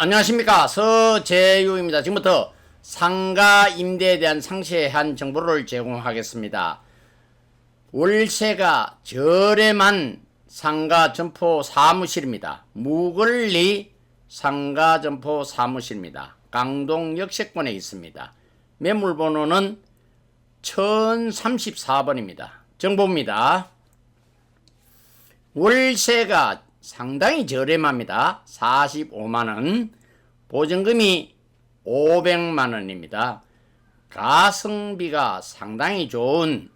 안녕하십니까 서재유입니다. 지금부터 상가 임대에 대한 상세한 정보를 제공하겠습니다. 월세가 저렴한 상가 점포 사무실입니다. 무걸리 상가 점포 사무실입니다. 강동 역세권에 있습니다. 매물번호는 1034번입니다. 정보입니다. 월세가 상당히 저렴합니다. 45만원. 보증금이 500만원입니다. 가성비가 상당히 좋은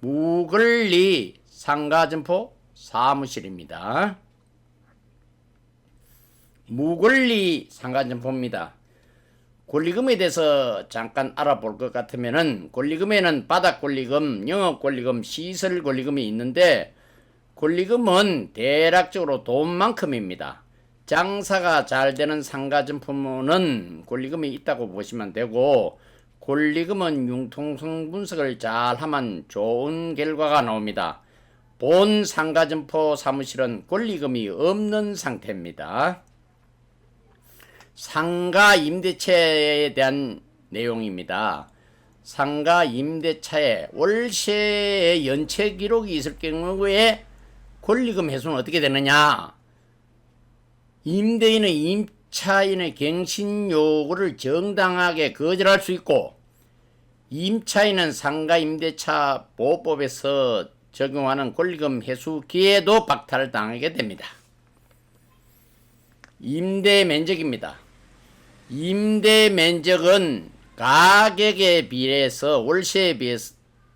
무걸리 상가점포 사무실입니다. 무권리 상가점포입니다. 권리금에 대해서 잠깐 알아볼 것 같으면은 권리금에는 바닥 권리금, 영업 권리금, 시설 권리금이 있는데 권리금은 대략적으로 돈만큼입니다. 장사가 잘 되는 상가 점포는 권리금이 있다고 보시면 되고 권리금은 융통성 분석을 잘 하면 좋은 결과가 나옵니다. 본 상가 점포 사무실은 권리금이 없는 상태입니다. 상가 임대차에 대한 내용입니다. 상가 임대차에 월세의 연체 기록이 있을 경우에 권리금 회수는 어떻게 되느냐? 임대인의 임차인의 갱신 요구를 정당하게 거절할 수 있고 임차인은 상가 임대차 보호법에서 적용하는 권리금 회수 기회도 박탈을 당하게 됩니다. 임대 면적입니다. 임대 면적은 가격에 비례해서 월세에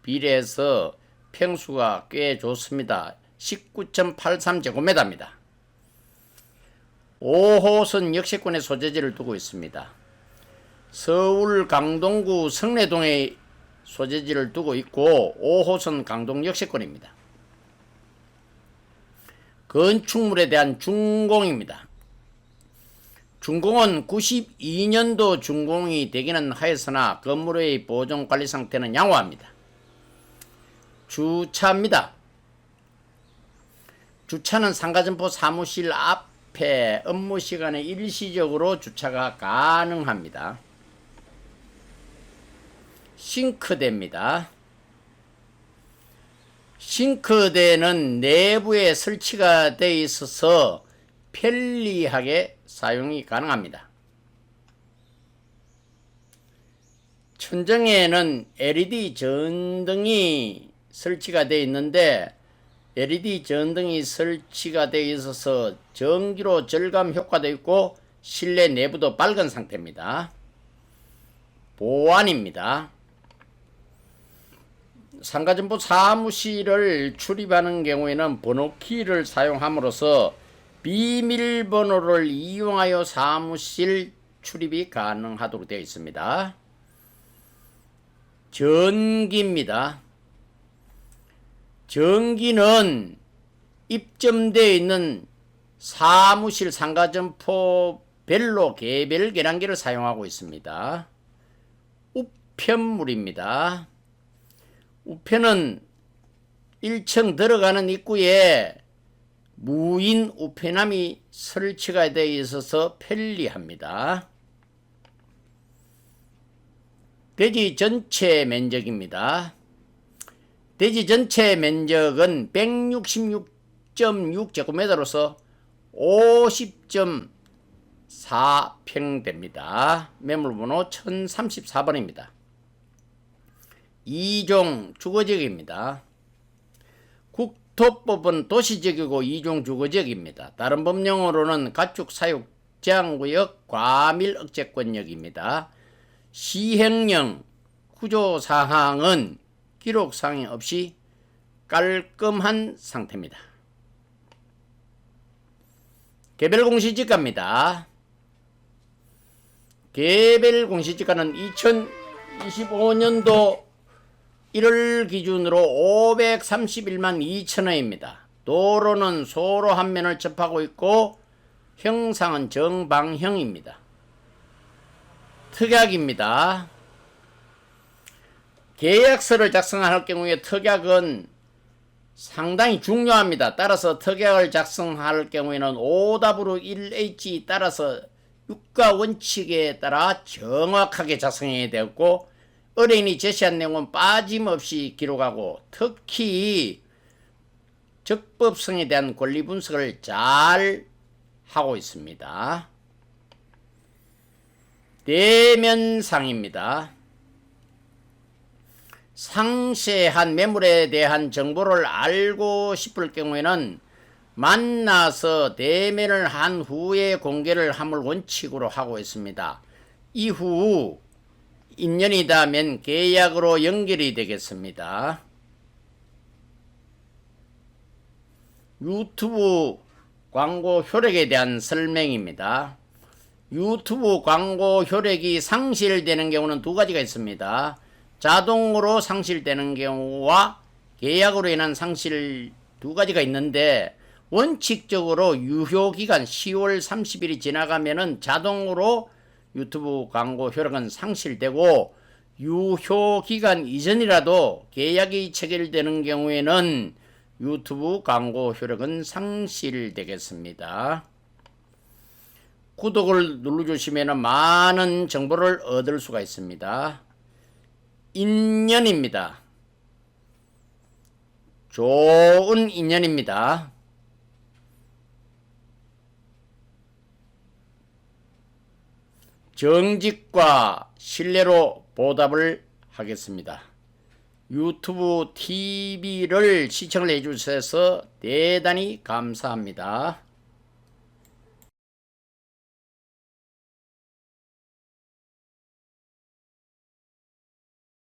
비례해서 평수가 꽤 좋습니다. 19.83제곱미터입니다. 5호선 역세권의 소재지를 두고 있습니다. 서울 강동구 성내동에 소재지를 두고 있고 5호선 강동 역세권입니다. 건축물에 대한 준공입니다. 준공은 92년도 준공이 되기는 하였으나 건물의 보존 관리 상태는 양호합니다. 주차입니다. 주차는 상가점포 사무실 앞에 업무 시간에 일시적으로 주차가 가능합니다. 싱크대입니다. 싱크대는 내부에 설치가 되어 있어서 편리하게 사용이 가능합니다. 천정에는 LED 전등이 설치가 되어 있는데 LED 전등이 설치가 되어 있어서 전기로 절감 효과도 있고 실내 내부도 밝은 상태입니다. 보안입니다. 상가정보 사무실을 출입하는 경우에는 번호키를 사용함으로써 비밀번호를 이용하여 사무실 출입이 가능하도록 되어 있습니다. 전기입니다. 전기는 입점되어 있는 사무실 상가점포 별로 개별 계량기를 사용하고 있습니다. 우편물입니다. 우편은 1층 들어가는 입구에 무인 우편함이 설치가 되어 있어서 편리합니다. 대지 전체 면적입니다. 대지 전체 면적은 166.6 제곱미터로서 50.4평됩니다. 매물번호 1034번입니다. 2종 주거지역입니다. 국토법은 도시지역이고 2종 주거지역입니다. 다른 법령으로는 가축 사육 제한구역 과밀 억제권역입니다. 시행령 구조사항은 기록사항이 없이 깔끔한 상태입니다. 개별 공시지가입니다. 개별 공시지가는 2025년도 1월 기준으로 531만 2천원입니다. 도로는 소로 한 면을 접하고 있고 형상은 정방형입니다. 특약입니다. 계약서를 작성할 경우에 특약은 상당히 중요합니다. 따라서 특약을 작성할 경우에는 오답으로 1H 따라서 유가 원칙에 따라 정확하게 작성해야 되었고 의뢰인이 제시한 내용은 빠짐없이 기록하고 특히 적법성에 대한 권리 분석을 잘 하고 있습니다. 대면상입니다. 상세한 매물에 대한 정보를 알고 싶을 경우에는 만나서 대면을 한 후에 공개를 함을 원칙으로 하고 있습니다. 이후 인연이 닿으면 계약으로 연결이 되겠습니다. 유튜브 광고 효력에 대한 설명입니다. 유튜브 광고 효력이 상실되는 경우는 두 가지가 있습니다. 자동으로 상실되는 경우와 계약으로 인한 상실 두 가지가 있는데 원칙적으로 유효 기간 10월 30일이 지나가면은 자동으로 유튜브 광고 효력은 상실되고 유효 기간 이전이라도 계약이 체결되는 경우에는 유튜브 광고 효력은 상실되겠습니다. 구독을 눌러주시면 많은 정보를 얻을 수가 있습니다. 인연입니다. 좋은 인연입니다. 정직과 신뢰로 보답을 하겠습니다. 유튜브 TV를 시청을 해주셔서 대단히 감사합니다.